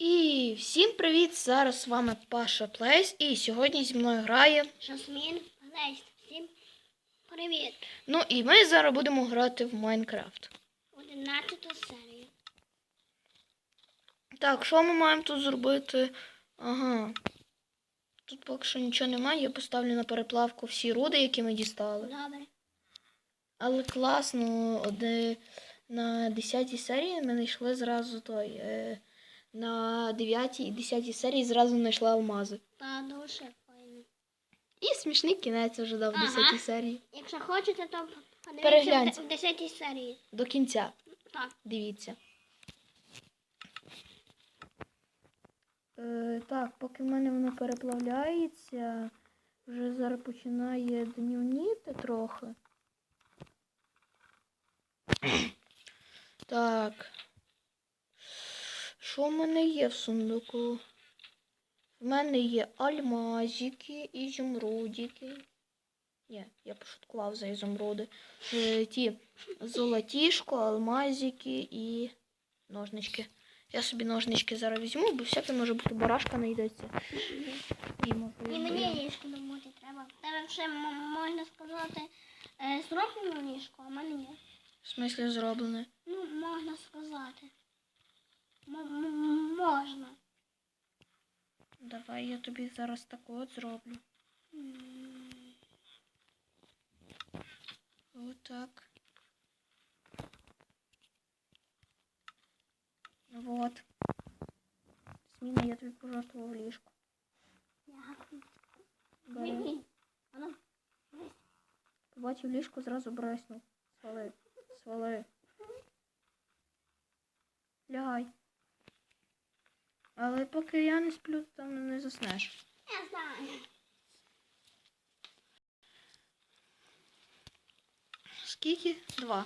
І всім привіт! Зараз з вами Паша Плейс, і сьогодні зі мною грає. Жасмін, Лесь, всім привіт. Ну і ми зараз будемо грати в Майнкрафт. 11 серію. Так, що ми маємо тут зробити? Ага. Тут поки що нічого немає, я поставлю на переплавку всі руди, які ми дістали. Добре. Але класно, на 10 серії ми знайшли зразу той. Е, на 9 і 10 серії зразу знайшла алмази. Та дуже файно. І смішний кінець вже дав в Ага. 10 серії. Якщо хочете, то подивіться в 10 серії. До кінця. Так. Дивіться. Е, так, поки в мене воно переплавляється, вже зараз починає днівніти трохи. так. Що в мене є в сундуку? В мене є альмазики, ізумрудики. Ні, я пошуткував за ізумруди. Е, ті золотішко, алмазики і ножнички. Я собі ножнички зараз візьму, бо всяке може бути барашка знайдеться. І, І мені ліжко домути треба. Тебе ще можна сказати е, зроблено ліжко, а в мене ні. В смислі зроблене. Ну, можна сказати. Давай я тобі зараз таку от зроблю. Отак. Вот. Сміна, я тобі пожертвував ліжко. Дякую. Бери. Ану, Побачив ліжко, зразу бреснув. Свали. Свали. Лягай. Але поки я не сплю, то не заснеш. Я знаю. Скільки? Два.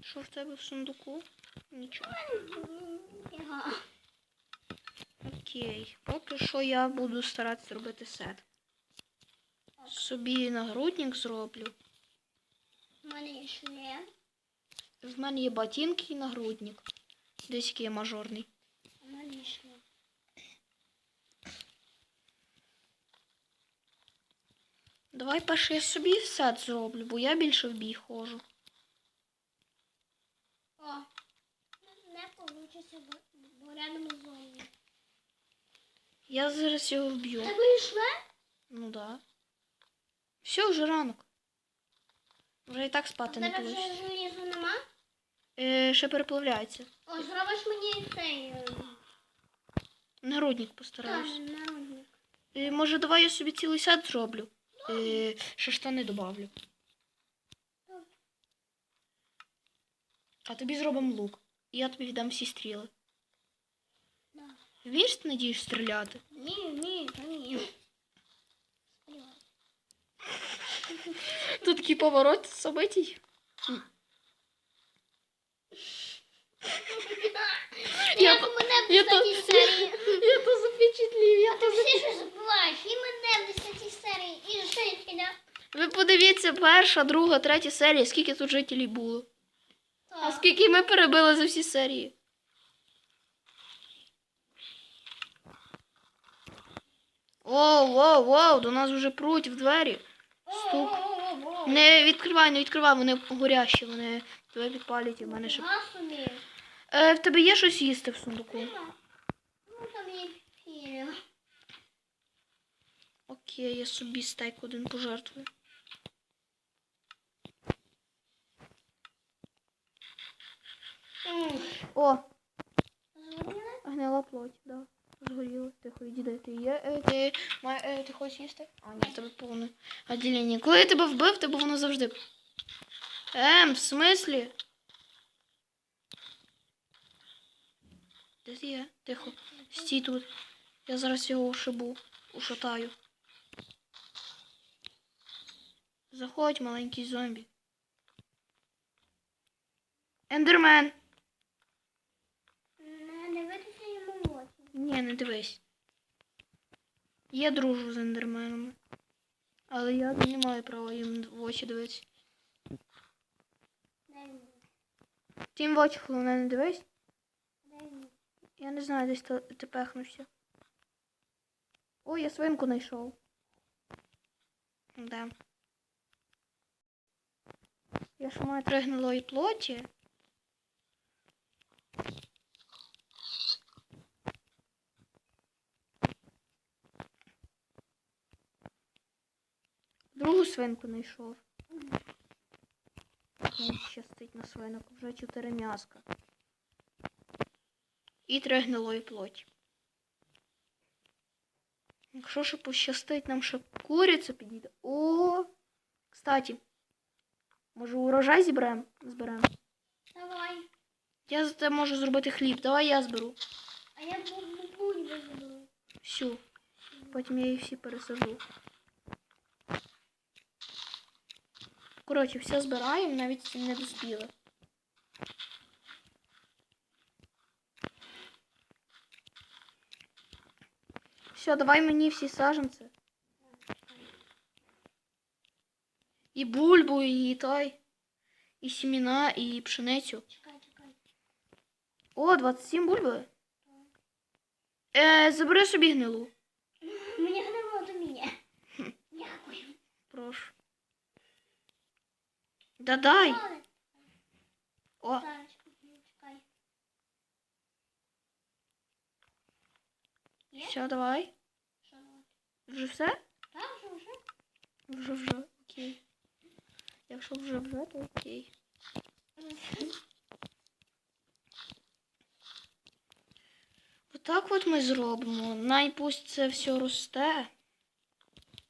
Що в тебе в сундуку? Нічого. Окей. Поки що я буду старатися робити сет. Собі нагрудник зроблю. У мене є шлем. В мене є ботинки і нагрудник. Десь який мажорний. У мене. Давай перше я собі сет зроблю, бо я більше в бій ходжу. О, не бо, бо рядом з. Я зараз його вб'ю. І шлем? Ну да. Все, вже ранок. Вже і так А в спати не тебе вже вийде. желізу нема? Е, ще переплавляється. О, зробиш мені цей е, Нагрудник постараюсь. народник. Е, може, давай я собі цілий сет зроблю. Е, ще штани добавлю. А тобі зробимо лук. І я тобі віддам всі стріли. Да. Вмієш, ти надієш стріляти? Ні, ні, ні. Тут такий поворот событий. Я то- я то- 10. Я то запечатлів, я Ти всі що забуваєш? І мене в 10 серії, і жителя. Ви подивіться, перша, друга, третя серія, скільки тут жителів було. А скільки ми перебили за всі серії. Воу, воу, воу, до нас вже пруть в двері. Стук. Не відкривай, не відкривай, вони горящі, вони тебе підпалять і в мене ще. Е, в тебе є щось їсти в сундуку? Ну. Окей, я собі стейк один пожертвую. О, гнила плоть, да. Згоріла. Тихо, іди, де ти є. Е, ти, ма, е, ти хочеш їсти? А, ні, в тебе повне відділення. Коли я тебе вбив, тебе воно завжди. Ем, в смислі? Де ти є? Тихо. Стій тут. Я зараз його ушибу. Ушатаю. Заходь, маленький зомбі. Ендермен! Не. Ні, не дивись. Я дружу з ендерменами. Але я не маю права їм в очі дивитися. Їм в очі головне не дивись. Я не знаю, десь ти пехнувся. О, я свинку знайшов. Де? Я ще маю три гнилої плоті. Другу свинку знайшов. Мені на свинок. Вже чотири м'яска. І три гнилої плоті. Якщо ще пощастить, нам ще куриця підійде. О! Кстати, може урожай зіберемо? Зберемо. Давай. Я за те можу зробити хліб. Давай я зберу. А я бу- бульбу заберу. Всю. Потім я їх всі пересажу. Коротше, все збираємо, навіть не доспіли. Все, давай мені всі саженці. І бульбу, і той, і сіміна, і пшеницю. Чекай, чекай. О, 27 бульби. Е, забери собі гнилу. Мені гнило до мене. Дякую. Прошу. Да дай. О, все, давай. Давай? Вже все? Так, вже, вже. Вже вже. Окей. Якщо вже вже, то окей. Отак от ми зробимо. Найпусть це все росте.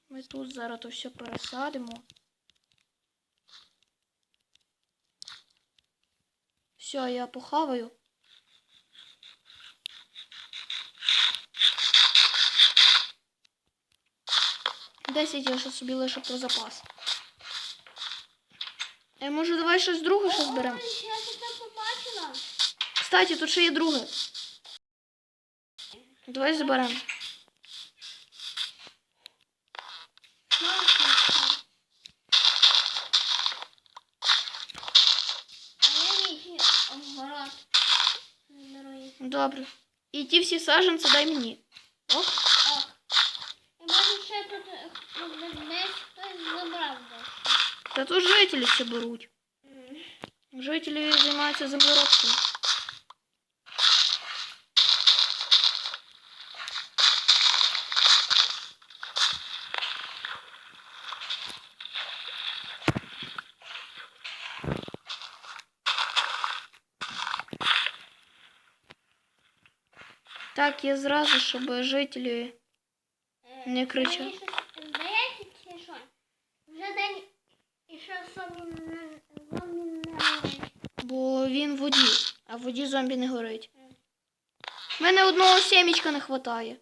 Ми тут зараз то все пересадимо. Все, я похаваю. Десять я ще собі лише про запас. Е, може, давай щось друге ще зберемо? Я це побачила. Кстати, тут ще є друге. Давай заберемо. Добре. І ті всі саджанці дай мені. Ок. Ок. І може ще тут е, х- десь хтось забрав десь. Та тут жителі ще беруть. Жителі займаються землеробством. Так, я зразу, щоб жителі. Не щось Здається, чи що? Вже день і ще зомбі не горить. Бо він в воді, а в воді зомбі не горить. У мене одного сімечка не вистачає.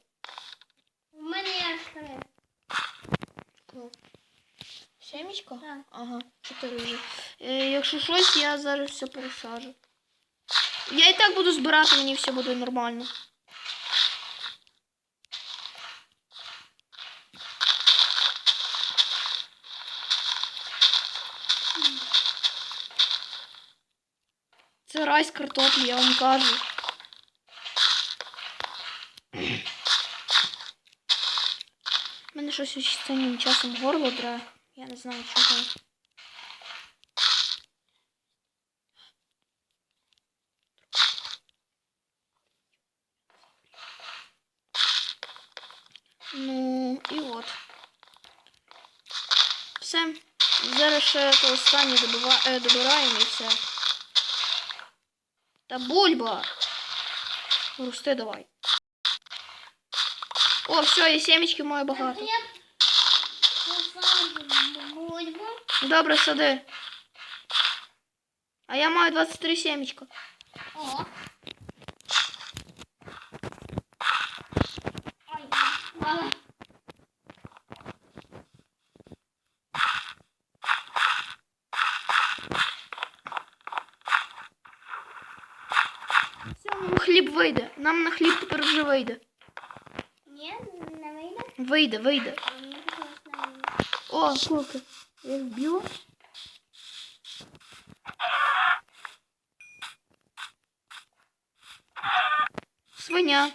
У мене аж три. Сімечко? Так. Ага, чотири вже. Е, якщо щось, я зараз все пересажу. Я і так буду збирати, мені все буде нормально. Це рай з я вам кажу. У мене щось останнім часом горло дре. Я не знаю чого. Ну, і от. Все. Зараз ще то останнє е, добираємо і все. Та бульба. Рости давай. О, все, я сімечки маю багато. Добре, сади. А я маю 23 сімечка. О. Ой, хліб вийде. Нам на хліб тепер вже вийде. Ні, не вийде. Вийде, вийде. О, курка. Я вбила. коня.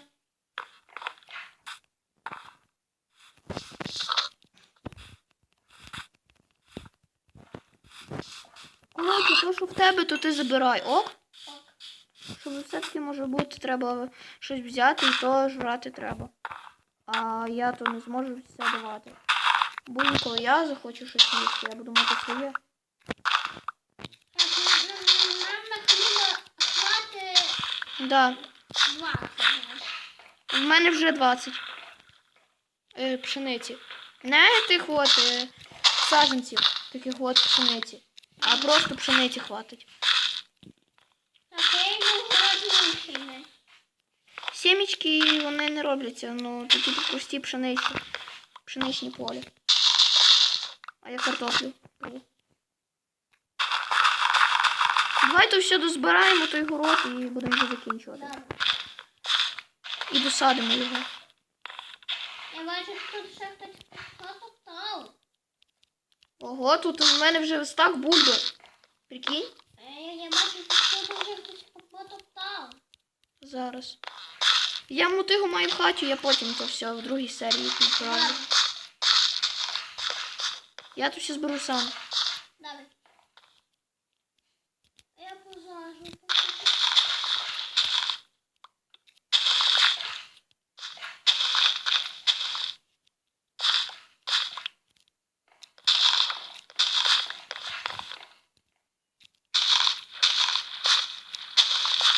Коротше, то, що в тебе, то ти забирай. Ок? Щоб все-таки може бути, треба щось взяти і то жрати треба. А я то не зможу все давати. Бо інколи я захочу щось їсти, я буду мати своє. Нам- Да. 20. В мене вже 20 е, пшениці. Не тих от е, саджанців, таких от пшениці. А просто пшениці хватить. Так, я йду в город інший. Сімічки вони не робляться, ну такі прості пшениці. Пшеничні полі. А я картоплю. Давайте все дозбираємо той город і будемо вже закінчувати. І досадимо його. Я бачу, що тут ще хтось потоптав. Ого, тут у мене вже ось так. Прикинь? Е, Я бачу, що тут вже хтось потоптав. Зараз. Я мотигу маю в хаті, я потім то все в другій серії підправлю. Я тут все зберу сам. Добре. Я позажу.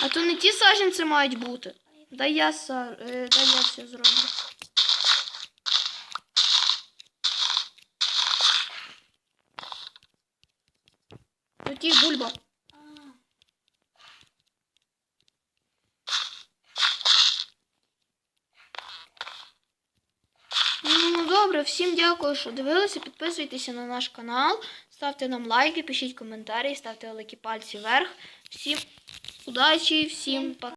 А то не ті саджанці мають бути. Дай я, са... е, дай я все зроблю. То ті бульба. Ну добре, всім дякую, що дивилися. Підписуйтеся на наш канал, ставте нам лайки, пишіть коментарі, ставте великі пальці вверх. Всім удачі, всім пока.